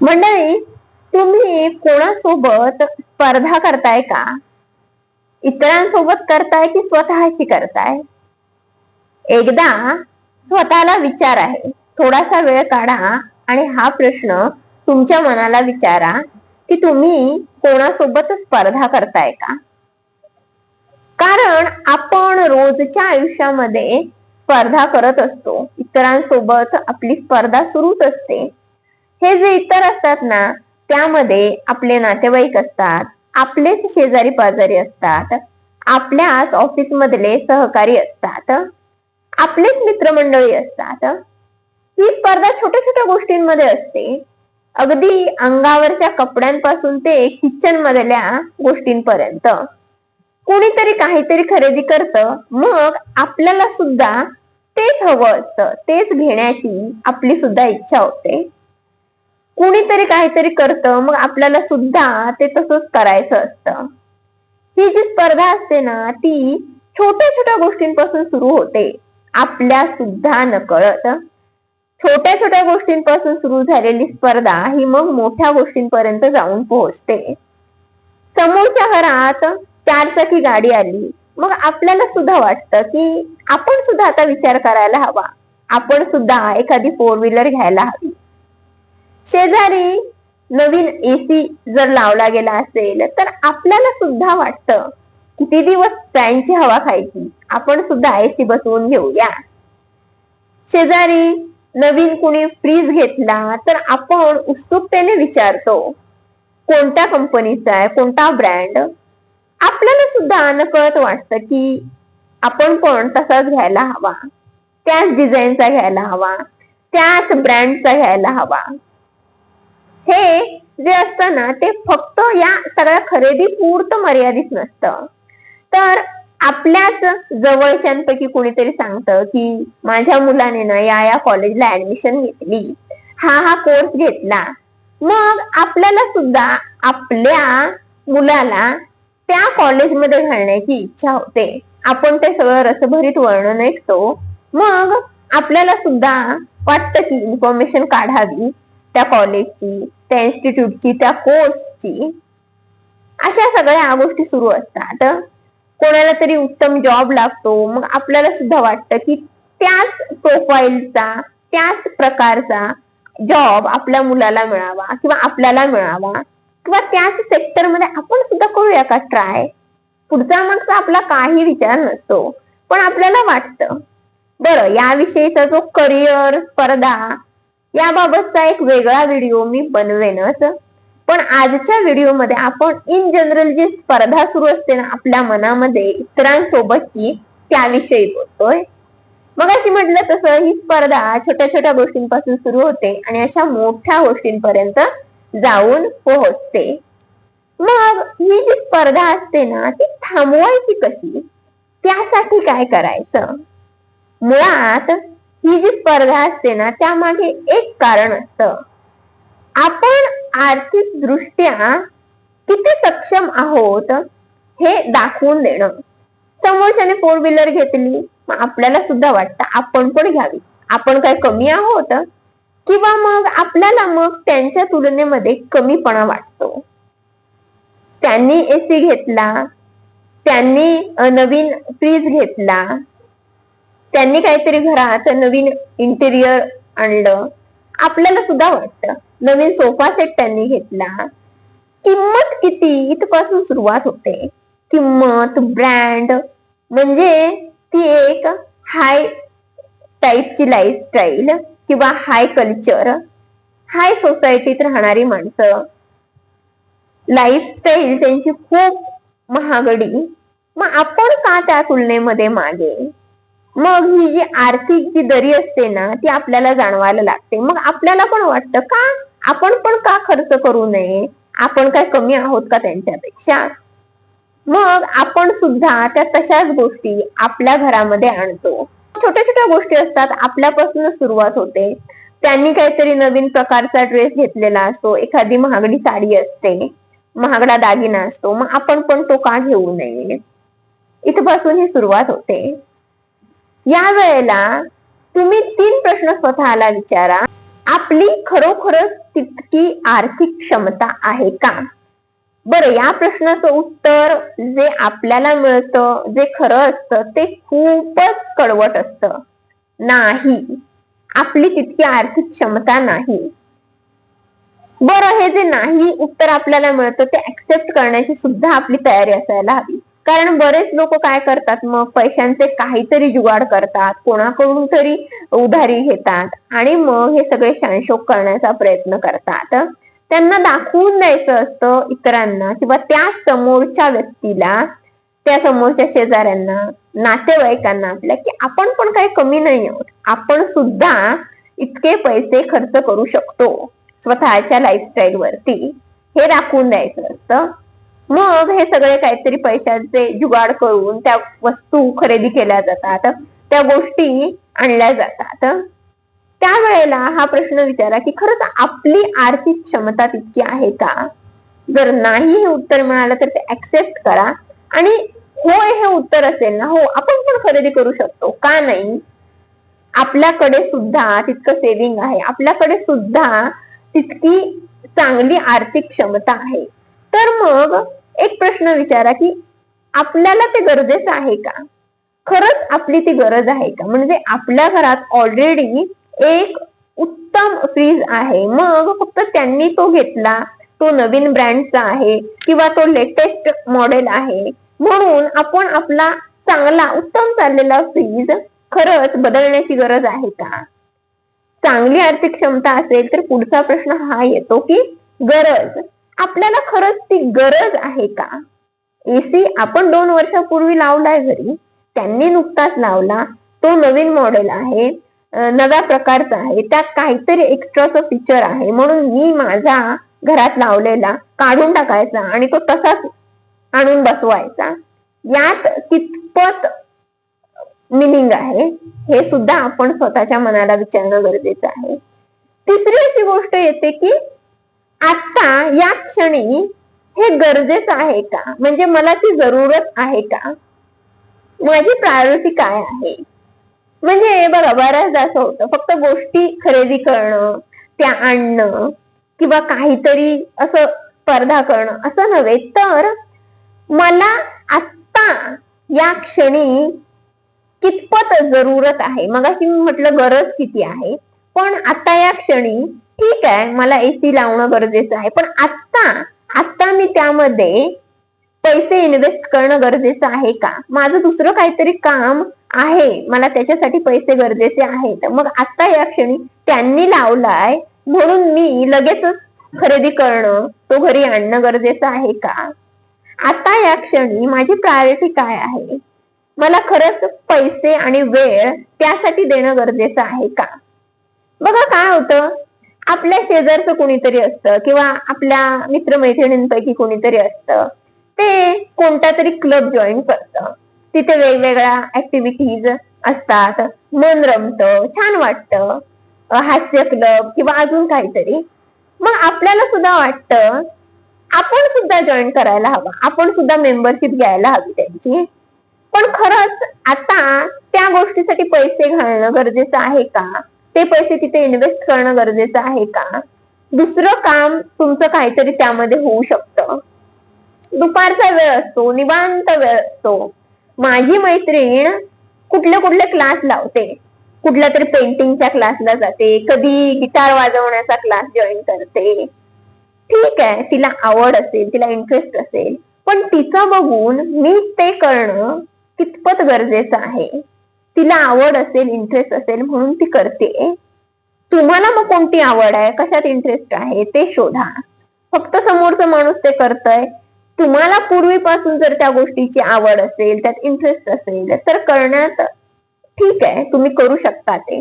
मंडळी तुम्ही कोणासोबत स्पर्धा करताय का? इतरांसोबत करताय की स्वतःशी करताय? एकदा स्वतःला विचार आहे. थोडासा वेळ काढा आणि हा प्रश्न तुमच्या मनाला विचारा की तुम्ही कोणासोबत स्पर्धा करताय का? कारण आपण रोजच्या आयुष्यामध्ये स्पर्धा करत असतो. इतरांसोबत आपली स्पर्धा सुरूच असते. हे जे इतर असतात ना त्यामध्ये आपले नातेवाईक असतात आपलेच शेजारी पाजारी असतात आपल्याच ऑफिस मधले सहकारी असतात आपलेच मित्रमंडळी असतात. ही स्पर्धा छोट्या छोट्या गोष्टींमध्ये असते. अगदी अंगावरच्या कपड्यांपासून ते किचन मधल्या गोष्टींपर्यंत. कोणीतरी काहीतरी खरेदी करतं मग आपल्याला सुद्धा तेच हवं असतं तेच घेण्याची आपली सुद्धा इच्छा होते. कुणीतरी काहीतरी करतं मग आपल्याला सुद्धा ते तसंच करायचं असतं. ही जी स्पर्धा असते ना ती छोट्या छोट्या गोष्टींपासून सुरू होते. आपल्या सुद्धा नकळत छोट्या छोट्या गोष्टींपासून सुरू झालेली स्पर्धा ही मग मोठ्या गोष्टींपर्यंत जाऊन पोहोचते. समोरच्या घरात चारचाकी गाडी आली. मग आपल्याला सुद्धा वाटतं की आपण सुद्धा आता विचार करायला हवा. आपण सुद्धा एखादी फोर व्हीलर घ्यायला हवी. शेजारी नवीन एसी जर लावला गेला असेल तर आपल्याला सुद्धा वाटतं किती दिवस फॅनची हवा खायची? आपण सुद्धा एसी बसवून घेऊया. शेजारी नवीन कुणी फ्रीज घेतला तर आपण उत्सुकतेने विचारतो कोणत्या कंपनीचा आहे? कोणता ब्रँड आपल्याला सुद्धा नकळत वाटतं की आपण पण तसाच घ्यायला हवा. त्याच डिझाईनचा घ्यायला हवा. त्याच ब्रँडचा घ्यायला हवा. हे जे असतं ना ते फक्त या सगळ्या खरेदी पुरतं मर्यादित नसतं. तर आपल्याच जवळच्यांपैकी कोणीतरी सांगतं की माझ्या मुलाने ना या या कॉलेजला ऍडमिशन घेतली. हा हा कोर्स घेतला. मग आपल्याला सुद्धा आपल्या मुलाला त्या कॉलेजमध्ये घालण्याची इच्छा होते. आपण ते सगळं रसभरीत वर्णन ऐकतो. मग आपल्याला सुद्धा वाटतं की इन्फॉर्मेशन काढावी त्या कॉलेजची त्या इन्स्टिट्यूटची त्या कोर्सची अशा सगळ्या गोष्टी सुरू असतात. कोणाला तरी उत्तम जॉब लागतो मग आपल्याला सुद्धा वाटतं की त्याच प्रोफाईलचा त्याच प्रकारचा जॉब आपल्या मुलाला मिळावा किंवा आपल्याला मिळावा किंवा त्याच सेक्टरमध्ये आपण सुद्धा करूया का ट्राय पुढचा मागचा आपला काही विचार नसतो. पण आपल्याला वाटतं. बरं याविषयीचा जो करिअर स्पर्धा याबाबतचा एक वेगळा व्हिडिओ मी बनवेनच पण आजच्या व्हिडिओमध्ये आपण इन जनरल जी स्पर्धा सुरू असते ना आपल्या मनामध्ये इतरांसोबतची त्याविषयी बोलतोय. मग अशी म्हटलं तसं ही स्पर्धा छोट्या छोट्या गोष्टींपासून सुरू होते आणि अशा मोठ्या गोष्टींपर्यंत जाऊन पोहोचते. मग ही जी स्पर्धा असते ना ती थांबवायची कशी? त्यासाठी काय करायचं? मुळात ही जी स्पर्धा असते ना त्यामागे एक कारण असत. आपण आर्थिक दृष्ट्या किती सक्षम आहोत हे दाखवून देणं. समोरच्याने फोर व्हीलर घेतली मग आपल्याला सुद्धा वाटतं आपण पण घ्यावी. आपण काय कमी आहोत? किंवा मग आपल्याला मग त्यांच्या तुलनेमध्ये कमीपणा वाटतो. त्यांनी एसी घेतला त्यांनी नवीन फ्रीज घेतला त्यांनी काहीतरी घरात नवीन इंटेरियर आणलं. आपल्याला सुद्धा वाटतं. नवीन सोफा सेट त्यांनी घेतला. किंमत किती? इथपासून सुरुवात होते. किंमत ब्रँड म्हणजे ती एक हाय टाईपची लाईफस्टाईल किंवा हाय कल्चर हाय सोसायटीत राहणारी माणसं. लाईफस्टाईल त्यांची खूप महागडी. मग आपण का त्या तुलनेमध्ये मागे? मग ही जी आर्थिक जी दरी असते ना ती आपल्याला जाणवायला लागते. मग आपल्याला पण वाटतं का? आपण पण का खर्च करू नये? आपण काय कमी आहोत का त्यांच्यापेक्षा? मग आपण सुद्धा त्या तशाच गोष्टी आपल्या घरामध्ये आणतो. छोट्या छोट्या गोष्टी असतात. आपल्यापासूनच सुरुवात होते. त्यांनी काहीतरी नवीन प्रकारचा ड्रेस घेतलेला असतो एखादी महागडी साडी असते महागडा दागिना असतो मग आपण पण तो का घेऊ नये? इथपासून ही सुरुवात होते. या वेळेला तुम्ही तीन प्रश्न स्वतःला विचारा. आपली खरोखरच तितकी आर्थिक क्षमता आहे का? बरं या प्रश्नाचं उत्तर जे आपल्याला मिळतं जे खरं असतं ते खूपच कडवट असतं. नाही. आपली तितकी आर्थिक क्षमता नाही. बरं हे जे नाही उत्तर आपल्याला मिळतं ते ऍक्सेप्ट करण्याची सुद्धा आपली तयारी असायला हवी. कारण बरेच लोक काय करतात मग पैशांचे काहीतरी जुगाड करतात कोणाकडून तरी उधारी घेतात आणि मग हे सगळे शानशोक करण्याचा प्रयत्न करतात. त्यांना दाखवून द्यायचं असतं इतरांना किंवा त्या समोरच्या व्यक्तीला त्या समोरच्या शेजाऱ्यांना नातेवाईकांना आपल्या की आपण पण काही कमी नाही आहोत. आपण सुद्धा इतके पैसे खर्च करू शकतो स्वतःच्या लाईफस्टाईल वरती. हे दाखवून द्यायचं असतं. मग हे सगळे काहीतरी पैशांचे जुगाड करून त्या वस्तू खरेदी केल्या जातात त्या गोष्टी आणल्या जातात. त्यावेळेला हा प्रश्न विचारा की खरंच आपली आर्थिक क्षमता तितकी आहे का? जर नाही हे उत्तर मिळालं तर ते ऍक्सेप्ट करा. आणि होय हे उत्तर असेल ना हो आपण पण खरेदी करू शकतो का नाही? आपल्याकडे सुद्धा तितकं सेव्हिंग आहे. आपल्याकडे सुद्धा तितकी चांगली आर्थिक क्षमता आहे. तर मग एक प्रश्न विचारा की आपल्याला ते गरजेचं आहे का? खरंच आपली ती गरज आहे का? म्हणजे आपल्या घरात ऑलरेडी एक उत्तम फ्रीज आहे. मग फक्त त्यांनी तो घेतला तो नवीन ब्रँडचा आहे किंवा तो लेटेस्ट मॉडेल आहे. म्हणून आपण आपला चांगला उत्तम चाललेला फ्रीज खरंच बदलण्याची गरज आहे का? चांगली आर्थिक क्षमता असेल तर पुढचा प्रश्न हा येतो की गरज. आपल्याला खरंच ती गरज आहे का? एसी आपण दोन वर्षापूर्वी लावलाय घरी. त्यांनी नुकताच लावला. तो नवीन मॉडेल आहे. नव्या प्रकारचा आहे. त्यात काहीतरी एक्स्ट्राचं फीचर आहे. म्हणून मी माझा घरात लावलेला काढून टाकायचा आणि तो तसाच आणून बसवायचा. यात कितपत मिनिंग आहे हे सुद्धा आपण स्वतःच्या मनाला विचारणं गरजेचं आहे. तिसरी अशी गोष्ट येते की आता या क्षणी हे गरजेचं आहे का? म्हणजे मला ती जरूरत आहे का? माझी प्रायोरिटी काय आहे? म्हणजे बघा बऱ्याचदा असं होतं. फक्त गोष्टी खरेदी करणं त्या आणणं किंवा काहीतरी असं स्पर्धा करणं असं नव्हे. तर मला आत्ता या क्षणी कितपत जरूरत आहे? मग अशी मी म्हटलं गरज किती आहे? पण आता या क्षणी ठीक आहे मला एसी लावणं गरजेचं आहे. पण आत्ता आत्ता मी त्यामध्ये पैसे इन्व्हेस्ट करणं गरजेचं आहे का? माझं दुसरं काहीतरी काम आहे. मला त्याच्यासाठी पैसे गरजेचे आहेत. मग आता या क्षणी त्यांनी लावलाय म्हणून मी लगेचच खरेदी करणं तो घरी आणणं गरजेचं आहे का? आता या क्षणी माझी प्रायोरिटी काय आहे? मला खरंच पैसे आणि वेळ त्यासाठी देणं गरजेचं आहे का? बघा काय होतं. आपल्या शेजारचं कुणीतरी असतं किंवा आपल्या मित्रमैत्रिणींपैकी कोणीतरी असतं. ते कोणता तरी क्लब जॉईन करतं. तिथे वेगवेगळ्या ऍक्टिव्हिटीज असतात. मन रमतं छान वाटतं. हास्य क्लब किंवा अजून काहीतरी. मग आपल्याला सुद्धा वाटतं आपण सुद्धा जॉईन करायला हवं. आपण सुद्धा मेंबरशिप घ्यायला हवी त्यांची. पण खरंच आता त्या गोष्टीसाठी पैसे घालणं गरजेचं आहे का? ते पैसे तिथे इन्व्हेस्ट करणं गरजेचं आहे का? दुसरं काम तुमचं काहीतरी त्यामध्ये होऊ शकतं. दुपारचा वेळ असतो निवांत वेळ असतो. माझी मैत्रीण कुठले कुठले क्लास लावते कुठल्या तरी पेंटिंगच्या क्लासला जाते कधी गिटार वाजवण्याचा क्लास जॉईन करते. ठीक आहे तिला आवड असेल तिला इंटरेस्ट असेल पण तिचं बघून मी ते करणं कितपत गरजेचं आहे. तिला आवड असेल इंटरेस्ट असेल म्हणून ती करते. तुम्हाला मग कोणती आवड आहे? कशात इंटरेस्ट आहे? ते शोधा. फक्त समोरचा माणूस ते करतोय. तुम्हाला पूर्वीपासून जर त्या गोष्टीची आवड असेल त्यात इंटरेस्ट असेल तर करण्यात ठीक आहे. तुम्ही करू शकता ते.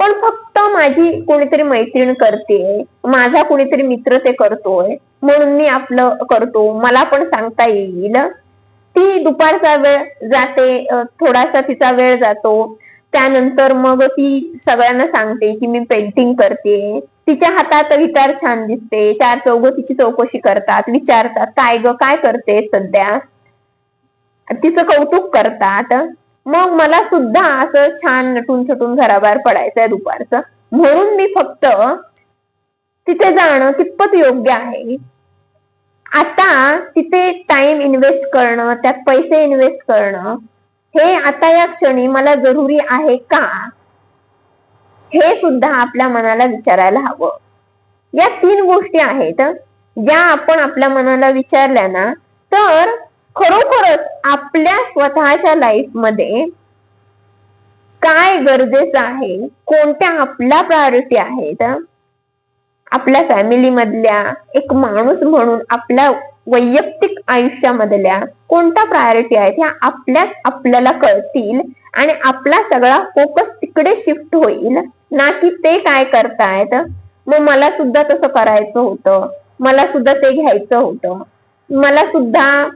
पण फक्त माझी कोणीतरी मैत्रीण करते. माझा कोणीतरी मित्र ते करतोय. म्हणून मी आपलं करतो. मला पण सांगता येईल. ती दुपारचा वेळ जाते थोडासा तिचा वेळ जातो. त्यानंतर मग ती सगळ्यांना सांगते की मी पेंटिंग करते. तिच्या हातात गिटार छान दिसते. चार चौघ तिची चौकशी करतात विचारतात काय ग काय करते सध्या? तिचं कौतुक करतात. मग मला सुद्धा असं छान नटून छटून घराबाहेर पडायचंय दुपारचं. म्हणून मी फक्त तिथे जाणं कितपत योग्य आहे. आता तिथे टाइम इन्व्हेस्ट करणं त्यात पैसे इन्व्हेस्ट करणं हे आता या क्षणी मला जरुरी आहे का? हे सुद्धा आपल्या मनाला विचारायला हवं. या तीन गोष्टी आहेत ज्या आपण आपल्या मनाला विचारल्या ना तर खरोखरच आपल्या स्वतःच्या लाईफमध्ये काय गरजेचं आहे कोणत्या आपल्या प्रायोरिटी आहेत आपल्या फॅमिली मधल्या एक माणूस म्हणून आपल्या वैयक्तिक आयुष्यामधल्या कोणत्या प्रायोरिटी आहेत ह्या आपल्याच आपल्याला कळतील. आणि आपला सगळा फोकस तिकडे शिफ्ट होईल. ना की ते काय करतायत? मग मला सुद्धा तसं करायचं होतं. मला सुद्धा ते घ्यायचं होतं. मला सुद्धा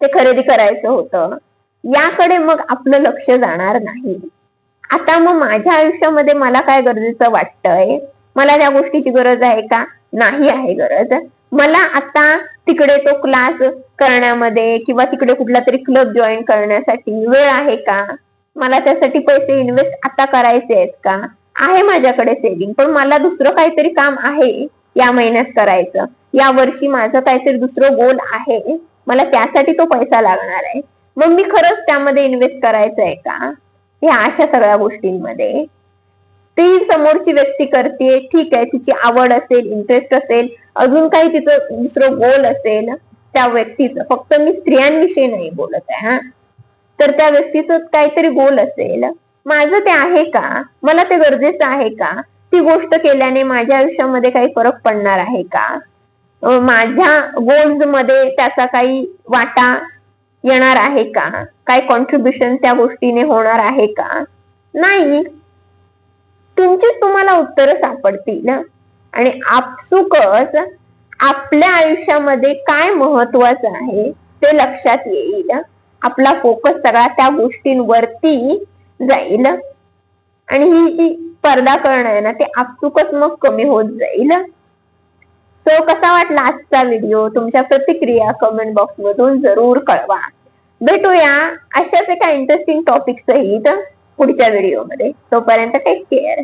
ते खरेदी करायचं होतं. याकडे मग आपलं लक्ष जाणार नाही. आता मग माझ्या आयुष्यामध्ये मला काय गरजेचं वाटतंय? मला त्या गोष्टीची गरज आहे का? नाही आहे गरज. मला आता तिकडे तो क्लास करण्यामध्ये किंवा तिकडे कुठला तरी क्लब जॉईन करण्यासाठी वेळ आहे का? मला त्यासाठी पैसे इन्व्हेस्ट आता करायचे आहेत का? आहे माझ्याकडे सेविंग पण मला दुसरं काहीतरी काम आहे या महिन्यात करायचं. या वर्षी माझं काहीतरी दुसरं गोल आहे. मला त्यासाठी तो पैसा लागणार आहे. मग मी खरंच त्यामध्ये इन्व्हेस्ट करायचं आहे का? ह्या अशा सगळ्या गोष्टींमध्ये. ती समोरची व्यक्ती करते ठीक आहे तिची आवड असेल इंटरेस्ट असेल अजून काही तिचं दुसरं गोल असेल त्या व्यक्तीचं. फक्त मी स्त्रियांविषयी नाही बोलत आहे हा. तर त्या व्यक्तीचं काहीतरी गोल असेल. माझं ते आहे का? मला ते गरजेचं आहे का? ती गोष्ट केल्याने माझ्या आयुष्यामध्ये काही फरक पडणार आहे का? माझ्या गोल्समध्ये त्याचा काही वाटा येणार आहे का? काय कॉन्ट्रीब्युशन त्या गोष्टीने होणार आहे का? नाही. तुमचीच तुम्हाला उत्तर सापडतील आणि आपसुकच आपल्या आयुष्यामध्ये काय महत्वाचं आहे ते लक्षात येईल. आपला फोकस सगळा त्या गोष्टींवरती जाईल. आणि ही जी स्पर्धा करणं आहे ना ते आपसुकच मग कमी होत जाईल. तो कसा वाटला आजचा व्हिडिओ तुमच्या प्रतिक्रिया कमेंट बॉक्स मधून जरूर कळवा. भेटूया अशाच एका इंटरेस्टिंग टॉपिक सहित. पुढच्या व्हिडिओमध्ये तोपर्यंत टेक केअर